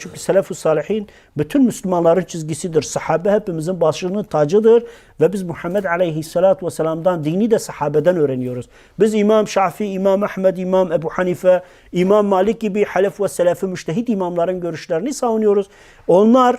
Çünkü selef-ü salihin bütün Müslümanların çizgisidir. Sahabe hepimizin başının tacıdır ve biz Muhammed Aleyhisselatü Vesselam'dan dini de sahabeden öğreniyoruz. Biz İmam Şafii, İmam Ahmed, İmam Ebu Hanife, İmam Malik gibi halef ve selefi müştehit imamların görüşlerini savunuyoruz. Onlar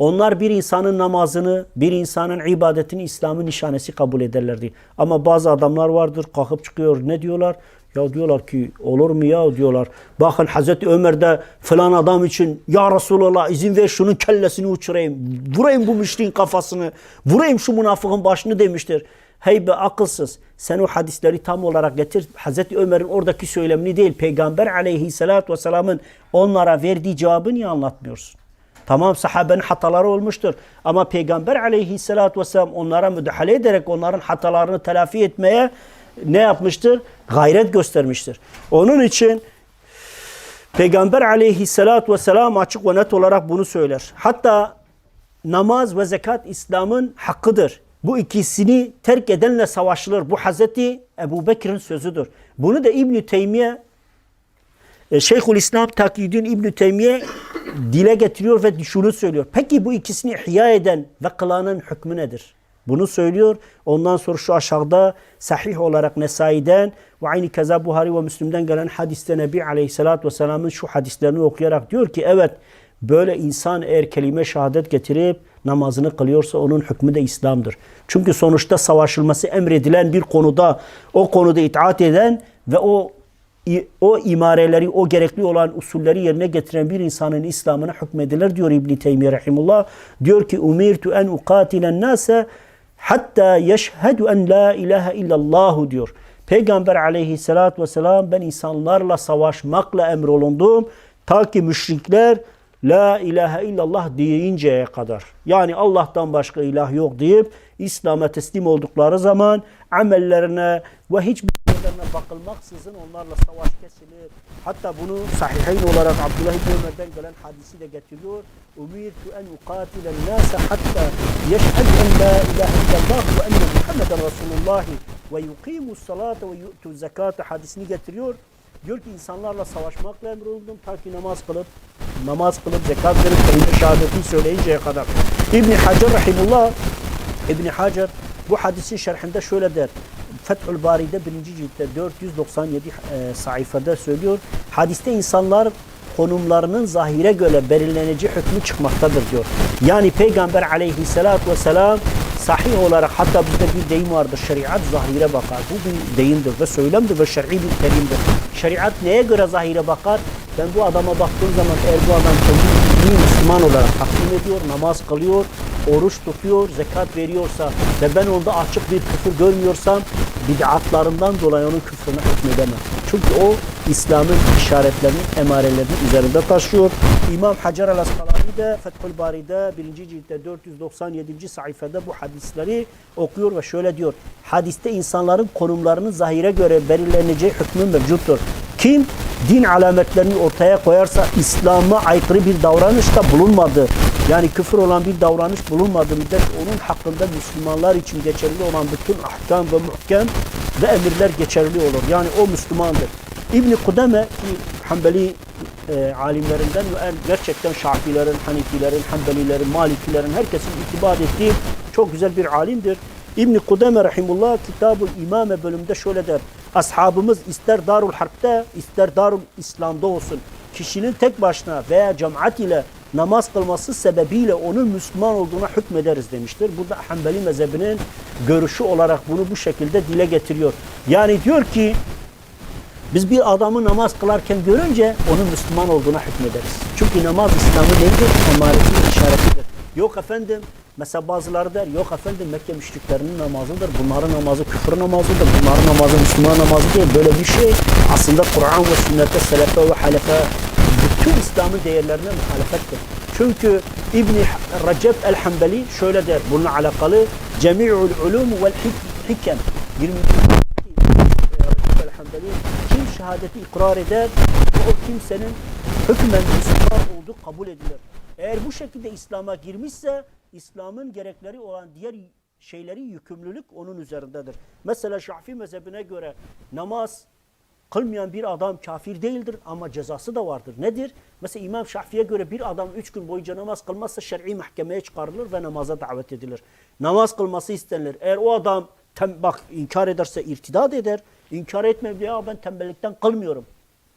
onlar bir insanın namazını, bir insanın ibadetini İslam'ın nişanesi kabul ederlerdi. Ama bazı adamlar vardır kalkıp çıkıyor ne diyorlar? Ya diyorlar ki olur mu ya diyorlar. Bakın Hazreti Ömer de falan adam için ya Resulallah izin ver şunun kellesini uçurayım. Vurayım bu müşriğin kafasını. Vurayım şu münafığın başını demiştir. Hey be akılsız. Sen o hadisleri tam olarak getir. Hazreti Ömer'in oradaki söylemini değil. Peygamber aleyhissalatü vesselamın onlara verdiği cevabı niye anlatmıyorsun? Tamam sahabenin hataları olmuştur. Ama Peygamber aleyhissalatü vesselam onlara müdahale ederek onların hatalarını telafi etmeye ne yapmıştır? Gayret göstermiştir. Onun için Peygamber aleyhissalatü vesselam açık ve net olarak bunu söyler. Hatta namaz ve zekat İslam'ın hakkıdır. Bu ikisini terk edenle savaşılır. Bu Hazreti Ebu Bekir'in sözüdür. Bunu da İbn-i Teymiye e, Şeyhülislam Takiyüddin İbn Teymiye dile getiriyor ve şunu söylüyor. Peki bu ikisini ihya eden ve kılanın hükmü nedir? Bunu söylüyor. Ondan sonra şu aşağıda sahih olarak Nesai'den ve aynı keza Buhari ve Müslim'den gelen hadiste Nebi Aleyhisselatü Vesselam'ın şu hadislerini okuyarak diyor ki evet böyle insan eğer kelime şehadet getirip namazını kılıyorsa onun hükmü de İslam'dır. Çünkü sonuçta savaşılması emredilen bir konuda o konuda itaat eden ve o o imareleri, o gerekli olan usulleri yerine getiren bir insanın İslam'ına hükmedilir diyor İbn Teymiyye rahimullah. Diyor ki umirtu en uqatilen nase hatta yeşhedü en la ilahe illallah diyor. Peygamber aleyhissalatü vesselam ben insanlarla savaşmakla emrolundum ta ki müşrikler La ilahe illallah deyinceye kadar. Yani Allah'tan başka ilah yok deyip İslam'a teslim oldukları zaman amellerine ve hiçbir bakılmaksızın onlarla savaş kesilir. Hatta bunu sahihayn olarak Abdullah İbni Ömer'den gelen hadisi de getiriyor. Umirtu en uqatilen nase hatta yeşhedü en la ilahe illallah ve enne Muhammeden Resulullah ve yuqimu salate ve yu'tu zekate hadisini getiriyor. Diyor ki insanlarla savaşmakla emroldum ta ki namaz kılıp namaz kılıp zekat verip kelime şehadeti söyleyinceye kadar. İbni Hacer rahimullah İbni Hacer bu hadisin şerhinde şöyle der. Fethül Bari'de birinci ciltte 497 e, sayfada söylüyor. Hadiste insanlar konumlarının zahire göre belirleneceği hükmü çıkmaktadır diyor. Yani Peygamber aleyhissalatü vesselam sahih olarak hatta bizde bir deyim vardır. Şeriat zahire bakar. Bu bir deyimdir ve söylemdir ve şer'i bir terimdir. Şeriat neye göre zahire bakar? Ben bu adama baktığım zaman eğer bu adam kendini Müslüman olarak takdim ediyor, namaz kılıyor, oruç tutuyor, zekat veriyorsa ve ben onda açık bir küfür görmüyorsam bid'atlarından dolayı onun küfrüne hükmedemem. Çünkü o İslam'ın işaretlerini, emarelerini üzerinde taşıyor. İmam Hacer el-Askalani de Fethül Bari'de 1. ciltte 497. sayfada bu hadisleri okuyor ve şöyle diyor. Hadiste insanların konumlarının zahire göre belirleneceği hükmü mevcuttur. Kim din alametlerini ortaya koyarsa İslam'a aykırı bir davranışta bulunmadı. Yani küfür olan bir davranış bulunmadı müddet onun hakkında Müslümanlar için geçerli olan bütün ahkam ve muhkem ve emirler geçerli olur. Yani o Müslümandır. İbni Kudame ki Hanbeli e, alimlerinden ve en gerçekten Şafilerin, Hanifilerin, Hanbelilerin, Malikilerin herkesin itibar ettiği çok güzel bir alimdir. İbn Kudame rahimullah Kitabul İmame bölümünde şöyle der. Ashabımız ister Darul Harp'te ister Darul İslam'da olsun kişinin tek başına veya cemaat ile namaz kılması sebebiyle onun Müslüman olduğuna hükmederiz demiştir. Burada Hanbeli mezhebinin görüşü olarak bunu bu şekilde dile getiriyor. Yani diyor ki biz bir adamı namaz kılarken görünce onun Müslüman olduğuna hükmederiz. Çünkü namaz İslam'ın neydir? Emareti, işaretidir. Yok efendim, mesela bazıları der, yok efendim Mekke müşriklerinin namazıdır. Bunların namazı küfür namazıdır. Bunların namazı Müslüman namazı değil. Böyle bir şey aslında Kur'an ve sünnette, selefe ve halefe bütün İslam'ın değerlerine muhalefettir. Çünkü İbn Recep el-Hanbeli şöyle der bununla alakalı Cemi'ul ulum vel hikem 20 el-Hanbeli kim şehadeti ikrar eder o kimsenin hükmen Müslüman olduğu kabul edilir. Eğer bu şekilde İslam'a girmişse İslam'ın gerekleri olan diğer şeyleri yükümlülük onun üzerindedir. Mesela Şafii mezhebine göre namaz Kılmayan bir adam kafir değildir ama cezası da vardır. Nedir? Mesela İmam Şafii'ye göre bir adam üç gün boyunca namaz kılmazsa şer'i mahkemeye çıkarılır ve namaza davet edilir. Namaz kılması istenilir. Eğer o adam tem, bak inkar ederse irtidat eder. İnkar etme ya ben tembellikten kılmıyorum.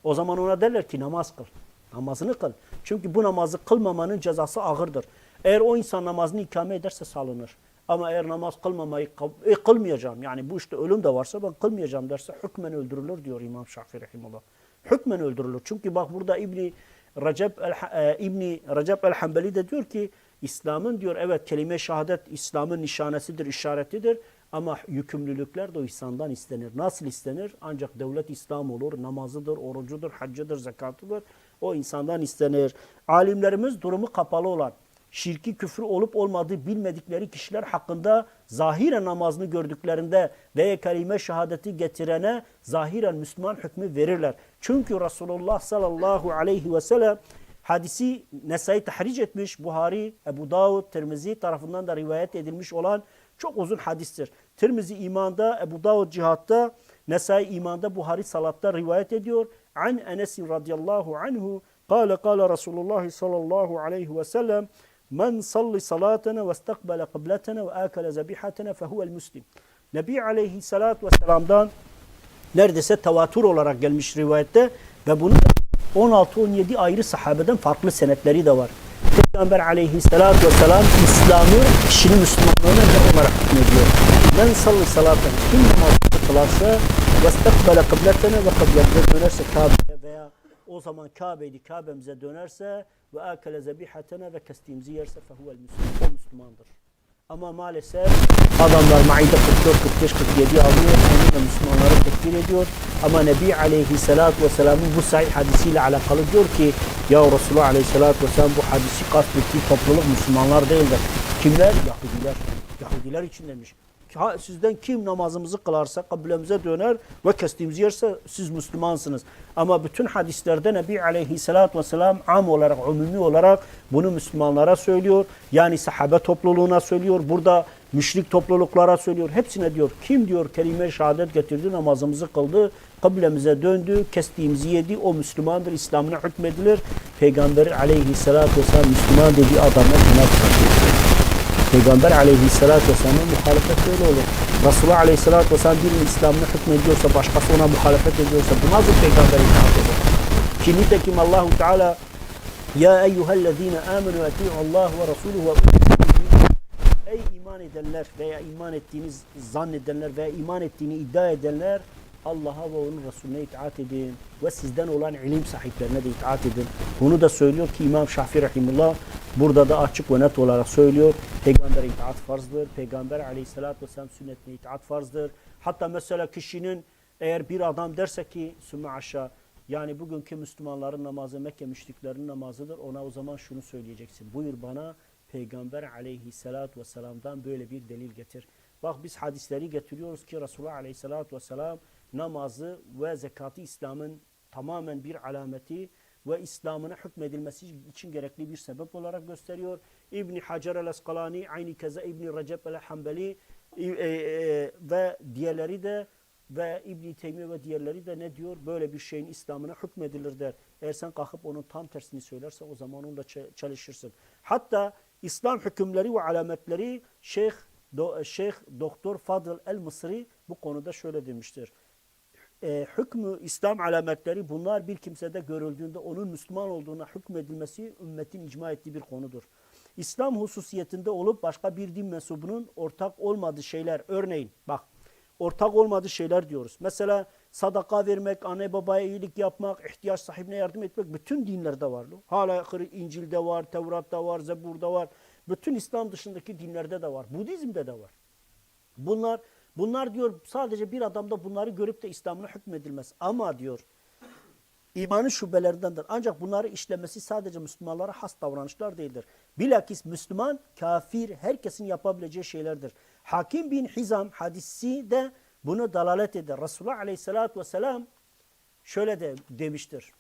O zaman ona derler ki namaz kıl. Namazını kıl. Çünkü bu namazı kılmamanın cezası ağırdır. Eğer o insan namazını ikame ederse salınır. Ama eğer namaz kılmamayı e, kılmayacağım yani bu işte ölüm de varsa ben kılmayacağım derse hükmen öldürülür diyor İmam Şafii rahimullah. Hükmen öldürülür. Çünkü bak burada İbni Recep el, e, İbni Recep el Hanbeli de diyor ki İslam'ın diyor evet kelime şehadet İslam'ın nişanesidir, işaretidir. Ama yükümlülükler de o insandan istenir. Nasıl istenir? Ancak devlet İslam olur, namazıdır, orucudur, haccıdır, zekatıdır. O insandan istenir. Alimlerimiz durumu kapalı olan, şirki küfür olup olmadığı bilmedikleri kişiler hakkında zahiren namazını gördüklerinde ve kelime şehadeti getirene zahiren Müslüman hükmü verirler. Çünkü Resulullah sallallahu aleyhi ve sellem hadisi Nesai tahric etmiş. Buhari, Ebu Davud, Tirmizi tarafından da rivayet edilmiş olan çok uzun hadistir. Tirmizi imanda, Ebu Davud cihatta, Nesai imanda, Buhari salatta rivayet ediyor. An Enes radıyallahu anhu kâle kâle Resulullah sallallahu aleyhi ve sellem Men salli salatena ve istakbele kıbletena ve akele zebihatena fehuvel muslim. Nebi aleyhissalatü vesselam'dan neredeyse tevatür olarak gelmiş rivayette ve bunun 16-17 ayrı sahabeden farklı senetleri de var. Peygamber aleyhissalatü vesselam İslam'ı kişinin Müslümanlığına ne olarak hükmediyor? Men salli salaten kim namazı kılarsa ve istakbele kıbletena ve kıbletine dönerse Kabe'ye veya o zaman Kabe'ydi Kabe'mize dönerse ve akele zebihatena ve kestiğimizi yerse fehuvel müslüman. O Müslümandır. Ama maalesef adamlar Maide 44, 45, 47 alıyor. Onunla Müslümanları tekfir ediyor. Ama Nebi Aleyhisselatü Vesselam'ın bu sahih hadisiyle alakalı diyor ki Ya Resulullah Aleyhisselatü Vesselam bu hadisi kastettiği topluluk Müslümanlar değildir. Kimler? Yahudiler. Yahudiler için demiş. Sizden kim namazımızı kılarsa kıblemize döner ve kestiğimiz yerse siz Müslümansınız. Ama bütün hadislerde Nebi Aleyhisselatü Vesselam am olarak, umumi olarak bunu Müslümanlara söylüyor. Yani sahabe topluluğuna söylüyor. Burada müşrik topluluklara söylüyor. Hepsine diyor kim diyor kelime şehadet getirdi namazımızı kıldı. Kıblemize döndü, kestiğimizi yedi. O Müslümandır, İslam'ına hükmedilir. Peygamber Aleyhisselatü Vesselam Müslüman dediği adama günah پیغمبر علیه السلام مخالفت کرد رسول الله علیه السلام دین اسلام نه حکم دیو سب باش قصونا مخالفت دیو سب نماز پیغمبر اطاعت کرد شنیت کیم الله تعالى يا أيها الذين آمنوا اطیعوا الله ورسوله ای ایمان دلر و ایمان تینی زن دلر و إيمان التين ادای دلر Allah'a ve onun Resulüne itaat edin ve sizden olan ilim sahiplerine de itaat edin. Bunu da söylüyor ki İmam Şafii Rahimullah burada da açık ve net olarak söylüyor. Peygamber itaat farzdır. Peygamber aleyhissalatü vesselam sünnetine itaat farzdır. Hatta mesela kişinin eğer bir adam derse ki sümme aşağı yani bugünkü Müslümanların namazı Mekke müşriklerinin namazıdır. Ona o zaman şunu söyleyeceksin. Buyur bana Peygamber aleyhissalatü vesselam'dan böyle bir delil getir. Bak biz hadisleri getiriyoruz ki Resulullah aleyhissalatü vesselam namazı ve zekatı İslam'ın tamamen bir alameti ve İslam'ına hükmedilmesi için gerekli bir sebep olarak gösteriyor. İbni Hacer el-Eskalani, aynı keza İbni Recep el-Hanbeli e, e, ve diğerleri de ve İbni Teymiye ve diğerleri de ne diyor? Böyle bir şeyin İslam'ına hükmedilir der. Eğer sen kalkıp onun tam tersini söylerse o zaman onunla çalışırsın. Hatta İslam hükümleri ve alametleri Şeyh Do Şeyh Doktor Fadıl el-Mısri bu konuda şöyle demiştir e, hükmü İslam alametleri bunlar bir kimsede görüldüğünde onun Müslüman olduğuna hükmedilmesi ümmetin icma ettiği bir konudur. İslam hususiyetinde olup başka bir din mensubunun ortak olmadığı şeyler örneğin bak ortak olmadığı şeyler diyoruz. Mesela sadaka vermek, anne babaya iyilik yapmak, ihtiyaç sahibine yardım etmek bütün dinlerde var. Hala İncil'de var, Tevrat'ta var, Zebur'da var. Bütün İslam dışındaki dinlerde de var. Budizm'de de var. Bunlar Bunlar diyor sadece bir adamda bunları görüp de İslam'ına hükmedilmez. Ama diyor imanın şubelerindendir. Ancak bunları işlemesi sadece Müslümanlara has davranışlar değildir. Bilakis Müslüman, kafir, herkesin yapabileceği şeylerdir. Hakim bin Hizam hadisi de bunu dalalet eder. Resulullah aleyhissalatü vesselam şöyle de demiştir.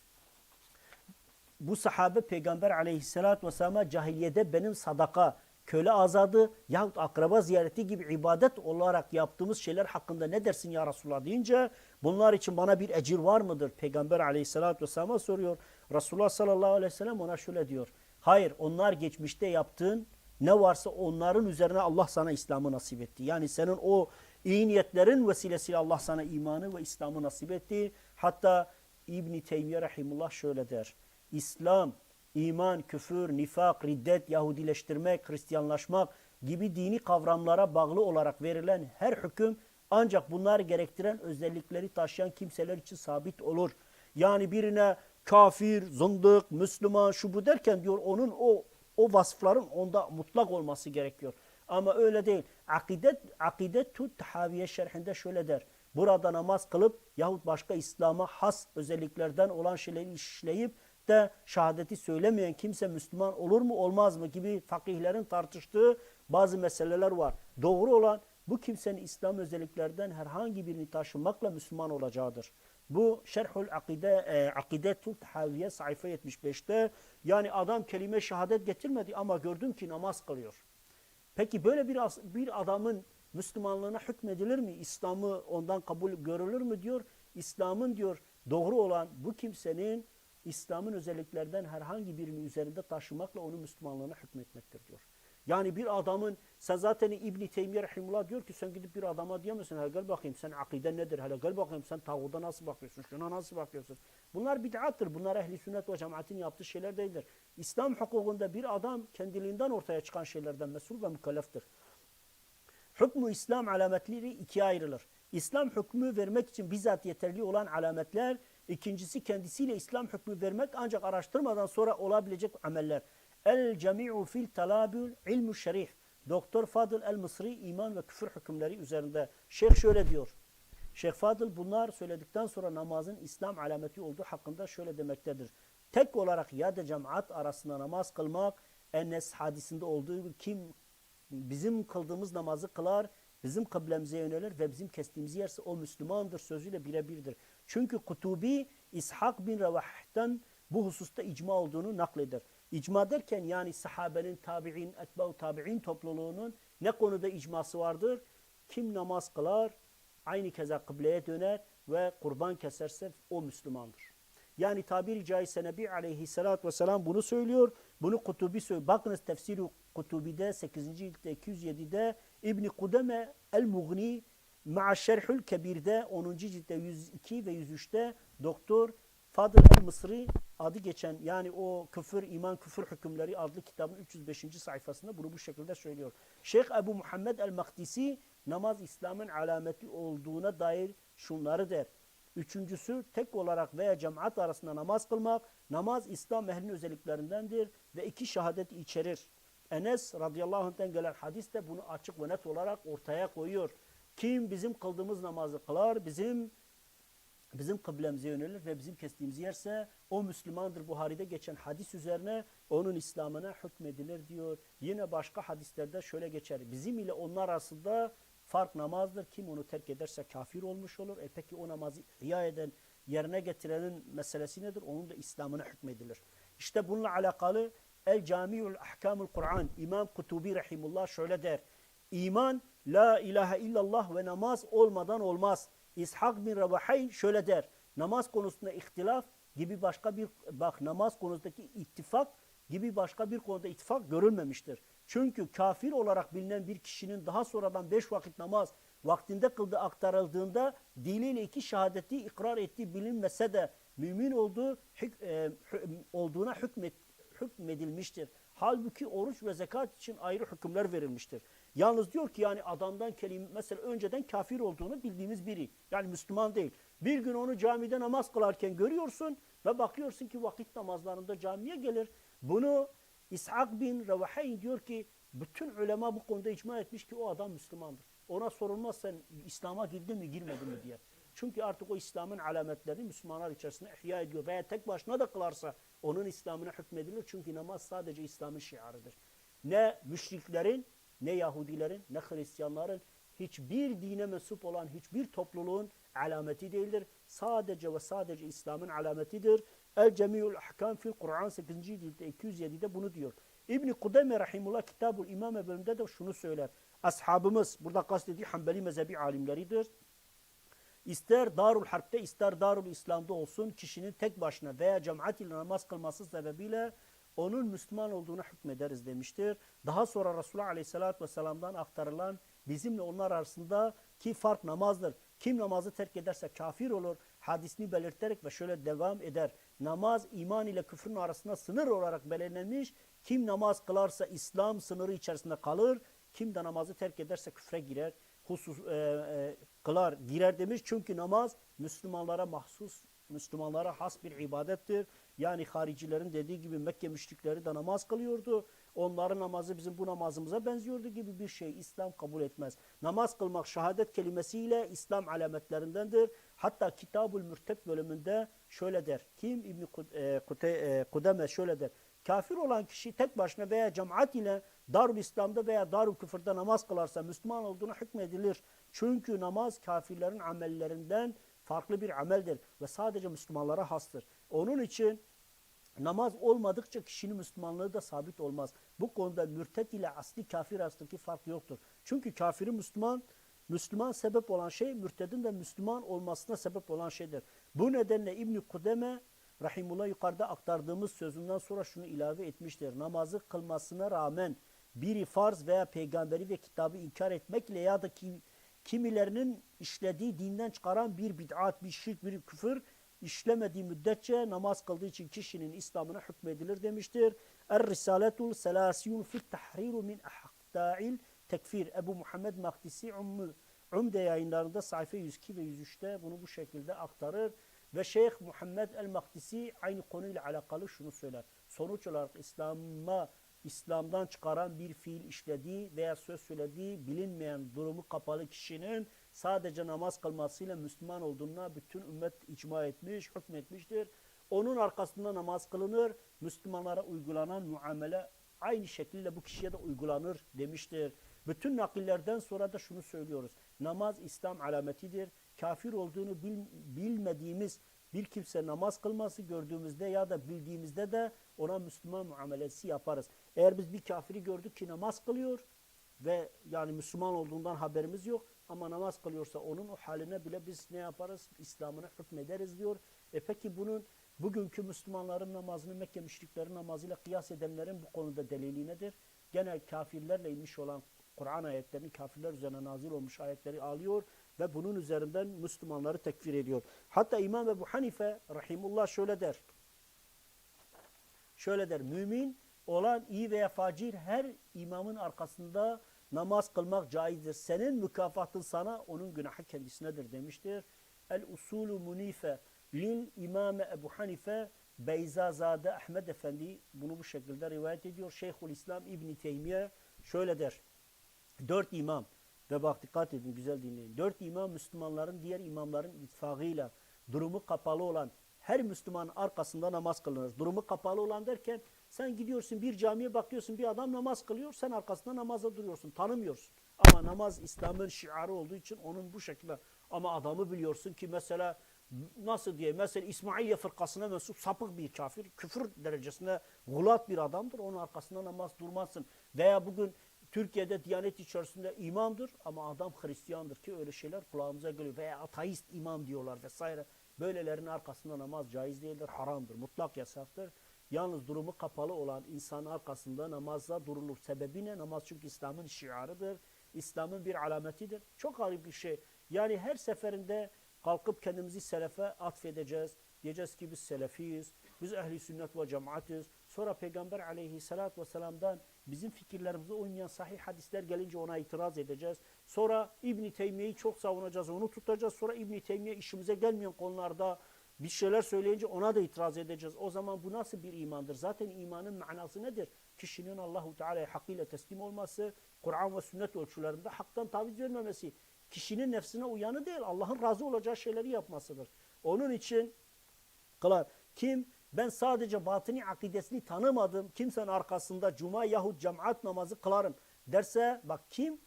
Bu sahabe peygamber aleyhissalatü vesselam'a cahiliyede benim sadaka köle azadı yahut akraba ziyareti gibi ibadet olarak yaptığımız şeyler hakkında ne dersin ya Resulullah deyince bunlar için bana bir ecir var mıdır? Peygamber aleyhissalatü vesselam'a soruyor. Resulullah sallallahu aleyhi ve sellem ona şöyle diyor. Hayır onlar geçmişte yaptığın ne varsa onların üzerine Allah sana İslam'ı nasip etti. Yani senin o iyi niyetlerin vesilesiyle Allah sana imanı ve İslam'ı nasip etti. Hatta İbn Teymiye rahimullah şöyle der. İslam, iman, küfür, nifak, riddet, Yahudileştirmek, Hristiyanlaşmak gibi dini kavramlara bağlı olarak verilen her hüküm ancak bunlar gerektiren özellikleri taşıyan kimseler için sabit olur. Yani birine kafir, zındık, Müslüman, şu bu derken diyor onun o o vasıfların onda mutlak olması gerekiyor. Ama öyle değil. Akidet, akidet tut tahaviye şerhinde şöyle der. Burada namaz kılıp yahut başka İslam'a has özelliklerden olan şeyleri işleyip de şehadeti söylemeyen kimse Müslüman olur mu olmaz mı gibi fakihlerin tartıştığı bazı meseleler var. Doğru olan bu kimsenin İslam özelliklerden herhangi birini taşımakla Müslüman olacağıdır. Bu Şerhul Akide, e, Akidetul Tahaviye sayfa 75'te yani adam kelime şehadet getirmedi ama gördüm ki namaz kılıyor. Peki böyle bir, bir adamın Müslümanlığına hükmedilir mi? İslam'ı ondan kabul görülür mü diyor. İslam'ın diyor doğru olan bu kimsenin İslam'ın özelliklerden herhangi birini üzerinde taşımakla onun Müslümanlığına hükmetmektir diyor. Yani bir adamın sen zaten İbn Teymiye rahimullah diyor ki sen gidip bir adama diyemezsin. Hele gel bakayım sen akide nedir? Hele gel bakayım sen tağuda nasıl bakıyorsun? Şuna nasıl bakıyorsun? Bunlar bid'attır. Bunlar ehli sünnet ve cemaatin yaptığı şeyler değildir. İslam hukukunda bir adam kendiliğinden ortaya çıkan şeylerden mesul ve mükelleftir. Hükmü İslam alametleri ikiye ayrılır. İslam hükmü vermek için bizzat yeterli olan alametler, ikincisi kendisiyle İslam hükmü vermek ancak araştırmadan sonra olabilecek ameller. El cemi'u fil talabül ilmu şerih. Doktor Fadıl el Mısri iman ve küfür hükümleri üzerinde. Şeyh şöyle diyor. Şeyh Fadıl bunlar söyledikten sonra namazın İslam alameti olduğu hakkında şöyle demektedir. Tek olarak ya da cemaat arasında namaz kılmak Enes hadisinde olduğu gibi kim bizim kıldığımız namazı kılar, bizim kıblemize yönelir ve bizim kestiğimiz yerse o Müslümandır sözüyle birebirdir. Çünkü Kutubi İshak bin Revah'tan bu hususta icma olduğunu nakleder. İcma derken yani sahabenin, tabi'in, etba'u tabi'in topluluğunun ne konuda icması vardır? Kim namaz kılar, aynı keza kıbleye döner ve kurban keserse o Müslümandır. Yani tabiri caizse Nebi aleyhissalatü vesselam bunu söylüyor. Bunu Kutubi söylüyor. Bakınız tefsiri Kutubi'de 8. ciltte 207'de İbni Kudeme el-Mughni Ma'a Şerhül Kebir'de 10. ciltte 102 ve 103'te Doktor Fadıl el-Mısri adı geçen yani o küfür, iman küfür hükümleri adlı kitabın 305. sayfasında bunu bu şekilde söylüyor. Şeyh Ebu Muhammed el-Mahdisi namaz İslam'ın alameti olduğuna dair şunları der. Üçüncüsü tek olarak veya cemaat arasında namaz kılmak, namaz İslam ehlinin özelliklerindendir ve iki şehadeti içerir. Enes radıyallahu anh'ten gelen hadis de bunu açık ve net olarak ortaya koyuyor. Kim bizim kıldığımız namazı kılar, bizim bizim kıblemize yönelir ve bizim kestiğimiz yerse o Müslümandır. Buhari'de geçen hadis üzerine onun İslam'ına hükmedilir diyor. Yine başka hadislerde şöyle geçer. Bizim ile onlar arasında fark namazdır. Kim onu terk ederse kafir olmuş olur. E peki o namazı ihya eden, yerine getirenin meselesi nedir? Onun da İslam'ına hükmedilir. İşte bununla alakalı El Camiul Ahkamul Kur'an İmam Kutubi Rahimullah şöyle der. İman la ilahe illallah ve namaz olmadan olmaz. İshak bin Rabahay şöyle der. Namaz konusunda ihtilaf gibi başka bir bak namaz konusundaki ittifak gibi başka bir konuda ittifak görülmemiştir. Çünkü kafir olarak bilinen bir kişinin daha sonradan beş vakit namaz vaktinde kıldığı aktarıldığında diliyle iki şehadeti ikrar ettiği bilinmese de mümin olduğu hük, e, olduğuna hükmet, hükmedilmiştir. Halbuki oruç ve zekat için ayrı hükümler verilmiştir. Yalnız diyor ki yani adamdan kelime mesela önceden kafir olduğunu bildiğimiz biri. Yani Müslüman değil. Bir gün onu camide namaz kılarken görüyorsun ve bakıyorsun ki vakit namazlarında camiye gelir. Bunu İshak bin Revahayn diyor ki bütün ulema bu konuda icma etmiş ki o adam Müslümandır. Ona sorulmaz sen İslam'a girdin mi girmedin mi diye. Çünkü artık o İslam'ın alametlerini Müslümanlar içerisinde ihya ediyor. Veya tek başına da kılarsa onun İslam'ına hükmedilir. Çünkü namaz sadece İslam'ın şiarıdır. Ne müşriklerin, ne Yahudilerin, ne Hristiyanların hiçbir dine mensup olan hiçbir topluluğun alameti değildir. Sadece ve sadece İslam'ın alametidir. El Cemiul Ahkam fil Kur'an 8. ciltte 207'de bunu diyor. İbn Kudame rahimullah Kitabul İmame bölümünde de şunu söyler. Ashabımız burada kastediği Hanbeli mezhebi alimleridir. İster Darul Harp'te ister Darul İslam'da olsun kişinin tek başına veya cemaat ile namaz kılması sebebiyle onun Müslüman olduğuna hükmederiz demiştir. Daha sonra Resulullah Aleyhisselatü Vesselam'dan aktarılan bizimle onlar arasında ki fark namazdır. Kim namazı terk ederse kafir olur hadisini belirterek ve şöyle devam eder. Namaz iman ile küfrün arasında sınır olarak belirlenmiş. Kim namaz kılarsa İslam sınırı içerisinde kalır. Kim de namazı terk ederse küfre girer. Husus, e, e, kılar, girer demiş. Çünkü namaz Müslümanlara mahsus, Müslümanlara has bir ibadettir. Yani haricilerin dediği gibi Mekke müşrikleri de namaz kılıyordu. Onların namazı bizim bu namazımıza benziyordu gibi bir şey İslam kabul etmez. Namaz kılmak şehadet kelimesiyle İslam alametlerindendir. Hatta Kitabul Mürted bölümünde şöyle der. Kim İbn Kudame şöyle der. Kafir olan kişi tek başına veya cemaat ile Darul İslam'da veya Darul Küfür'de namaz kılarsa Müslüman olduğuna hükmedilir. Çünkü namaz kafirlerin amellerinden farklı bir ameldir ve sadece Müslümanlara hastır. Onun için namaz olmadıkça kişinin Müslümanlığı da sabit olmaz. Bu konuda mürtet ile asli kafir arasındaki fark yoktur. Çünkü kafirin Müslüman, Müslüman sebep olan şey mürtedin de Müslüman olmasına sebep olan şeydir. Bu nedenle İbn-i Kudeme Rahimullah yukarıda aktardığımız sözünden sonra şunu ilave etmiştir. Namazı kılmasına rağmen biri farz veya peygamberi ve kitabı inkar etmekle ya da ki, kimilerinin işlediği dinden çıkaran bir bid'at, bir şirk, bir küfür işlemediği müddetçe namaz kıldığı için kişinin İslam'ına hükmedilir demiştir. Er-Risaletul Selasiyun fit tahriru min ahta'il tekfir. Ebu Muhammed Mahdisi Ummü Umde yayınlarında sayfa 102 ve 103'te bunu bu şekilde aktarır. Ve Şeyh Muhammed el-Mahdisi aynı konuyla alakalı şunu söyler. Sonuç olarak İslam'a İslam'dan çıkaran bir fiil işlediği veya söz söylediği bilinmeyen durumu kapalı kişinin sadece namaz kılmasıyla Müslüman olduğuna bütün ümmet icma etmiş, hükmetmiştir. Onun arkasında namaz kılınır, Müslümanlara uygulanan muamele aynı şekilde bu kişiye de uygulanır demiştir. Bütün nakillerden sonra da şunu söylüyoruz. Namaz İslam alametidir. Kafir olduğunu bil, bilmediğimiz bir kimse namaz kılması gördüğümüzde ya da bildiğimizde de ona Müslüman muamelesi yaparız. Eğer biz bir kafiri gördük ki namaz kılıyor ve yani Müslüman olduğundan haberimiz yok ama namaz kılıyorsa onun o haline bile biz ne yaparız? İslam'ına hükmederiz diyor. E peki bunun bugünkü Müslümanların namazını Mekke müşriklerin namazıyla kıyas edenlerin bu konuda delili nedir? Gene kafirlerle inmiş olan Kur'an ayetlerini kafirler üzerine nazil olmuş ayetleri alıyor ve bunun üzerinden Müslümanları tekfir ediyor. Hatta İmam Ebu Hanife rahimullah şöyle der. Şöyle der. Mümin olan iyi veya facir her imamın arkasında namaz kılmak caizdir. Senin mükafatın sana onun günahı kendisinedir demiştir. El usulü munife lil imame Ebu Hanife Beyzazade Ahmed Efendi bunu bu şekilde rivayet ediyor. Şeyhül İslam İbni Teymiye şöyle der. Dört imam ve bak dikkat edin güzel dinleyin. Dört imam Müslümanların diğer imamların ittifakıyla durumu kapalı olan her Müslüman arkasında namaz kılınır. Durumu kapalı olan derken sen gidiyorsun bir camiye bakıyorsun bir adam namaz kılıyor sen arkasında namaza duruyorsun tanımıyorsun. Ama namaz İslam'ın şiarı olduğu için onun bu şekilde ama adamı biliyorsun ki mesela nasıl diye mesela İsmailiye fırkasına mensup sapık bir kafir küfür derecesinde gulat bir adamdır onun arkasında namaz durmazsın. Veya bugün Türkiye'de Diyanet içerisinde imamdır ama adam Hristiyandır ki öyle şeyler kulağımıza geliyor. Veya ateist imam diyorlar vesaire. Böylelerin arkasında namaz caiz değildir, haramdır, mutlak yasaktır. Yalnız durumu kapalı olan insanın arkasında namazda durulur. Sebebi ne? Namaz çünkü İslam'ın şiarıdır. İslam'ın bir alametidir. Çok garip bir şey. Yani her seferinde kalkıp kendimizi selefe atfedeceğiz. Diyeceğiz ki biz selefiyiz. Biz ehli sünnet ve cemaatiz. Sonra Peygamber aleyhissalatü vesselam'dan bizim fikirlerimize uymayan sahih hadisler gelince ona itiraz edeceğiz. Sonra İbn Teymiye'yi çok savunacağız, onu tutacağız. Sonra İbn Teymiye işimize gelmeyen konularda bir şeyler söyleyince ona da itiraz edeceğiz. O zaman bu nasıl bir imandır? Zaten imanın manası nedir? Kişinin Allahu Teala'ya hakkıyla teslim olması, Kur'an ve sünnet ölçülerinde haktan taviz vermemesi, kişinin nefsine uyanı değil, Allah'ın razı olacağı şeyleri yapmasıdır. Onun için kılar. Kim ben sadece batini akidesini tanımadım. Kimsenin arkasında cuma yahut cemaat namazı kılarım derse bak kim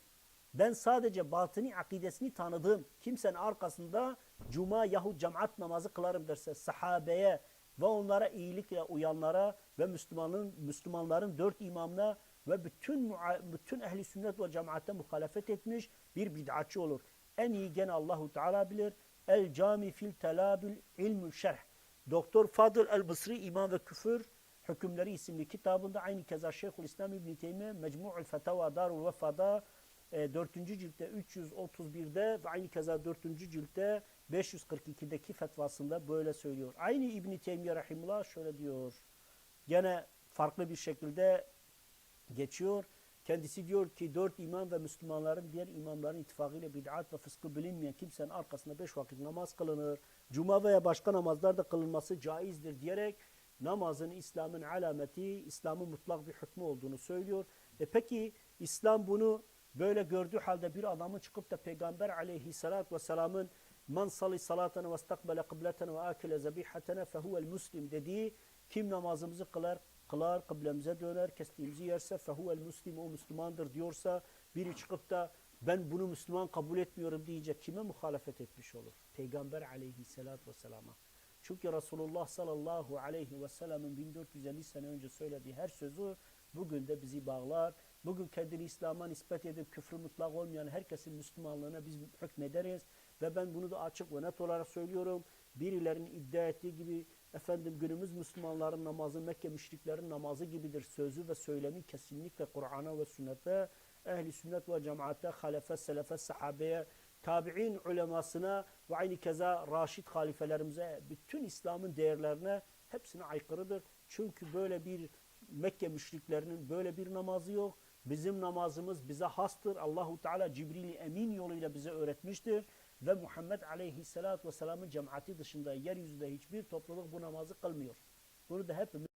ben sadece batini akidesini tanıdım. Kimsenin arkasında cuma yahut cemaat namazı kılarım derse sahabeye, ve onlara iyilikle uyanlara ve Müslümanın Müslümanların dört imamına ve bütün bütün ehli sünnet ve cemaate muhalefet etmiş bir bid'atçı olur. En iyi gene Allahu Teala bilir. El Cami fil Telabil İlmü Şerh. Doktor Fadıl El Mısri İman ve Küfür Hükümleri isimli kitabında aynı keza Şeyhülislam İbn Teymiye Mecmu'ul Fetava Darul Vefa'da e, 4. ciltte 331'de ve aynı keza 4. ciltte 542'deki fetvasında böyle söylüyor. Aynı İbn Teymiye rahimullah şöyle diyor. Gene farklı bir şekilde geçiyor. Kendisi diyor ki dört imam ve Müslümanların diğer imamların ittifakıyla bid'at ve fıskı bilinmeyen kimsenin arkasında beş vakit namaz kılınır. Cuma veya başka namazlar da kılınması caizdir diyerek namazın İslam'ın alameti, İslam'ın mutlak bir hükmü olduğunu söylüyor. E peki İslam bunu böyle gördüğü halde bir adamın çıkıp da Peygamber aleyhissalatü vesselamın Man sali salatena ve istakbele kıbletena ve akile zebihatena fehuvel muslim dediği kim namazımızı kılar, kılar, kıblemize döner, kestiğimizi yerse fehuvel muslim, o Müslümandır diyorsa biri çıkıp da ben bunu Müslüman kabul etmiyorum diyecek kime muhalefet etmiş olur? Peygamber aleyhissalatü vesselama. Çünkü Resulullah sallallahu aleyhi ve sellem'in 1450 sene önce söylediği her sözü bugün de bizi bağlar. Bugün kendini İslam'a nispet edip küfrü mutlak olmayan herkesin Müslümanlığına biz hükmederiz. Ve ben bunu da açık ve net olarak söylüyorum. Birilerinin iddia ettiği gibi efendim günümüz Müslümanların namazı Mekke müşriklerin namazı gibidir. Sözü ve söylemi kesinlikle Kur'an'a ve sünnete, ehli sünnet ve cemaate, halefe, selefe, sahabeye, tabi'in ulemasına ve aynı keza raşid halifelerimize, bütün İslam'ın değerlerine hepsine aykırıdır. Çünkü böyle bir Mekke müşriklerinin böyle bir namazı yok. Bizim namazımız bize hastır. Allahu Teala Cibril Emin yoluyla bize öğretmiştir. Ve Muhammed Aleyhisselatü Vesselam'ın cemaati dışında yeryüzünde hiçbir topluluk bu namazı kılmıyor. Bunu da hepimiz